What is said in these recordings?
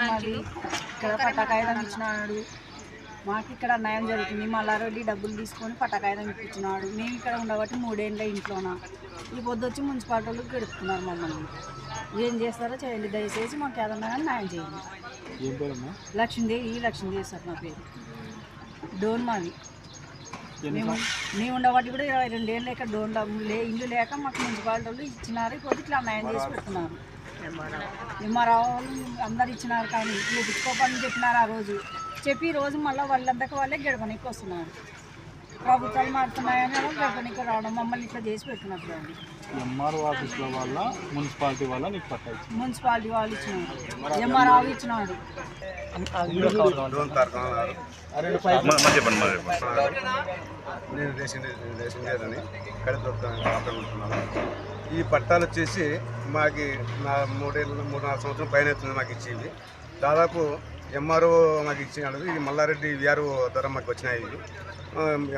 మాది ఇక్కడ పట్టకాయదం ఇచ్చినాడు మాకు ఇక్కడ న్యాయం జరుగుతుంది మల్లారెడ్డి డబ్బులు తీసుకొని పట్టకాయదం ఇప్పించినాడు మేము ఇక్కడ ఉండబట్టి మూడేళ్ళ ఇంట్లోన ఈ పొద్దు వచ్చి మున్సిపాలిటీ వాళ్ళు గడుపుతున్నారు మమ్మల్ని ఏం చేస్తారో చేయండి దయచేసి మాకు ఏదన్నా కానీ న్యాయం చేయండి లక్ష్మీదేవి ఈ లక్ష్మీదేవి సార్ నా పేరు. డోన్ మాది మేము మేము ఉండబట్టి కూడా ఇరవై రెండేళ్ళు ఇక్కడ డోన్ డబ్బులు లే ఇల్లు లేక మాకు మున్సిపాలిటీ వాళ్ళు ఇచ్చినారు ఇప్పుడు ఇట్లా న్యాయం చేసి పెడుతున్నారు. ఎంఆర్ఓ వాళ్ళు అందరు ఇచ్చినారు కానీ చూపించుకోపని చెప్పినారు ఆ రోజు. చెప్పి ఈ రోజు మళ్ళీ వాళ్ళంతకు వాళ్ళే గడపనికి వస్తున్నారు. ప్రభుత్వాలు మారుతున్నాయని గడపనికి రావడం మమ్మల్ని ఇట్లా చేసి పెట్టినప్పుడు వాళ్ళు. ఎంఆర్ఓ ఆఫీస్ల వల్ల మున్సిపాలిటీ వల్ల నీకు మున్సిపాలిటీ వాళ్ళు ఇచ్చినారు. ఎంఆర్ఓ ఇచ్చినాడు నేను రేషన్ రేషన్ లేదని ఇక్కడ దొరుకుతాను ఉంటున్నాను. ఈ పట్టాలు వచ్చేసి మాకు నా మూడేళ్ళు మూడు నాలుగు సంవత్సరం పైన అవుతుంది మాకు ఇచ్చేవి. దాదాపు ఎంఆర్ఓ మాకు ఇచ్చినాడు. ఇది మల్లారెడ్డి విఆర్ఓ ద్వారా మాకు వచ్చినాయి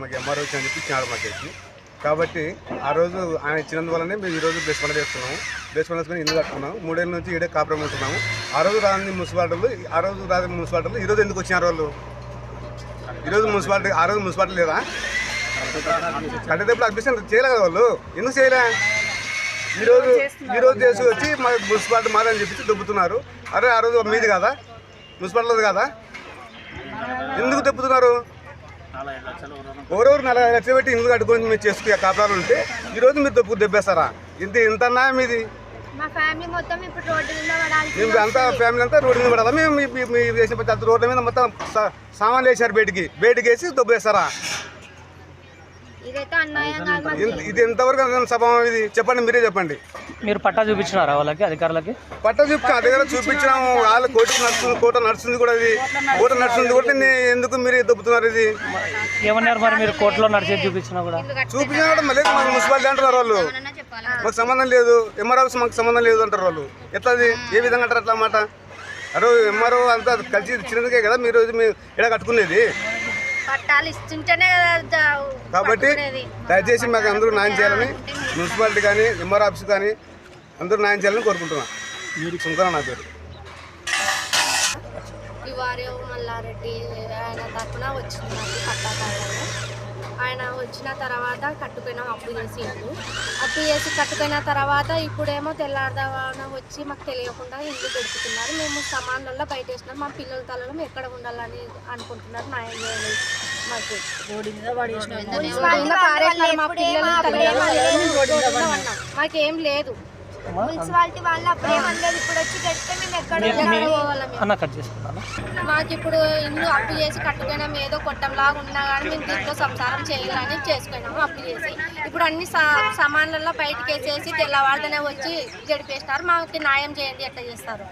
మాకు ఎంఆర్ఓ వచ్చి అని చెప్పి ఇచ్చినాడు మాకు ఇచ్చి కాబట్టి ఆ రోజు ఆయన ఇచ్చినందువల్లనే మేము ఈరోజు బెస్ట్ పని చేస్తున్నాము పని వేసుకొని ఇల్లు కట్టుకున్నాము. మూడేళ్ళ నుంచి ఈడే కాపురం ఉంటున్నాము. ఆ రోజు రాని మున్సిపాలిటీలు ఆ రోజు రాని మున్సిపాలిటీలు ఈరోజు ఎందుకు వచ్చినారు వాళ్ళు? ఈరోజు మున్సిపాలిటీ ఆ రోజు మున్సిపాలిటీ లేదా? కట్టేటప్పుడు అడ్మిషన్ చేయలేదు వాళ్ళు. ఎందుకు చేయలే? ఈరోజు ఈరోజు చేసి వచ్చి మా మున్సిపాలిటీ మారని చెప్పి దొబ్బుతున్నారు. అరే ఆ రోజు మీది కదా? మున్సిపాలిటీ కదా? ఎందుకు దొబ్బుతున్నారు? ఎవరెవరు నలభై లక్షలు పెట్టి ఇల్లు కట్టుకొని మీరు చేసుకునే కాపురాలు ఉంటే ఈరోజు మీరు దెబ్బకు దెబ్బేస్తారా? ఇంత ఇంతన్నా మీది మా ఫ్యామిలీ మొత్తం ఇప్పుడు రోడ్డు మీద పడాల్సి మేము అంతా ఫ్యామిలీ అంతా రోడ్డు మీద పడాలా? మేము మీ- మీ- వేసిన ప్రతి అంత రోడ్ల మీద మొత్తం సా- సామాన్లు వేసారు బయటికి. బయటికి వేసి దొబ్బేస్తారా? ఇదైతే అన్యాయం కాదు మాకు ఇంత- ఇది ఎంతవరకు సభం ఇది? చెప్పండి మీరే చెప్పండి. మీరు పట్టా చూపించినారా వాళ్ళకి అధికారులకి? పట్ట అదే కదా చూపించినాము. వాళ్ళు కోర్టు నడుస్తుంది కోట నడుస్తుంది కూడా ఇది. కోట నడుస్తుంది కూడా దీన్ని ఎందుకు మీరు దొబ్బుతున్నారు ఇది? ఏమన్నారు మరి మీరు కోర్టులో నడిచేది చూపించినా కూడా? చూపించినా కూడా మళ్ళీ మున్సిపాలిటీ అంటున్నారు వాళ్ళు. మాకు సంబంధం లేదు. ఎంఆర్ఓ మాకు సంబంధం లేదు అంటారు వాళ్ళు. ఎట్లా అది ఏ విధంగా అంటారు అట్లా మాట? అరే ఎంఆర్ఓ అంతా కలిసి ఇచ్చినందుకే కదా మీరు మేము ఇక్కడ కట్టుకునేది. పట్టాలు ఇస్తుంటేనే కదా జా- కాబట్టి. దయచేసి మాకు అందరూ న్యాయం చేయాలని మున్సిపాలిటీ కానీ ఎంఆర్ ఆఫీస్ కానీ అందరూ న్యాయం చేయాలని కోరుకుంటున్నాను మీరు సుంకర నా పేరు. మల్లారెడ్డి ఆయన తరఫున ఆయన వచ్చిన తర్వాత కట్టుకున్నాం అప్పు చేసి ఇల్లు. అప్పు చేసి కట్టుకున్న తర్వాత ఇప్పుడేమో తెల్లారుదాన వచ్చి మాకు తెలియకుండా ఇల్లు పెడుతున్నారు మేము సమానంలో బయట వేసినాం మా పిల్లల తలలో ఎక్కడ ఉండాలని అనుకుంటున్నారు చేయాలి మాకు. మాకేం లేదు. మున్సిపాలిటీ వాళ్ళు అప్పుడు ఇప్పుడు వచ్చి కడితే మేము ఎక్కడ ఎక్కడ పోవాలా మేము? అన్న కట్ చేసుకున్నాను మాకు ఇప్పుడు ఇల్లు అప్పు చేసి కట్టుకున్నాం ఏదో కొట్టంలాగా ఉన్నా కానీ మేము దీంట్లో సంసారం చేయాలని చేసుకున్నాము అప్పు చేసి. ఇప్పుడు అన్ని సా- సామాన్లలో బయటకు వేసేసి తెల్లవారుదనే వచ్చి గడిపేస్తారు మాకు న్యాయం చేయండి ఎట్లా చేస్తారు?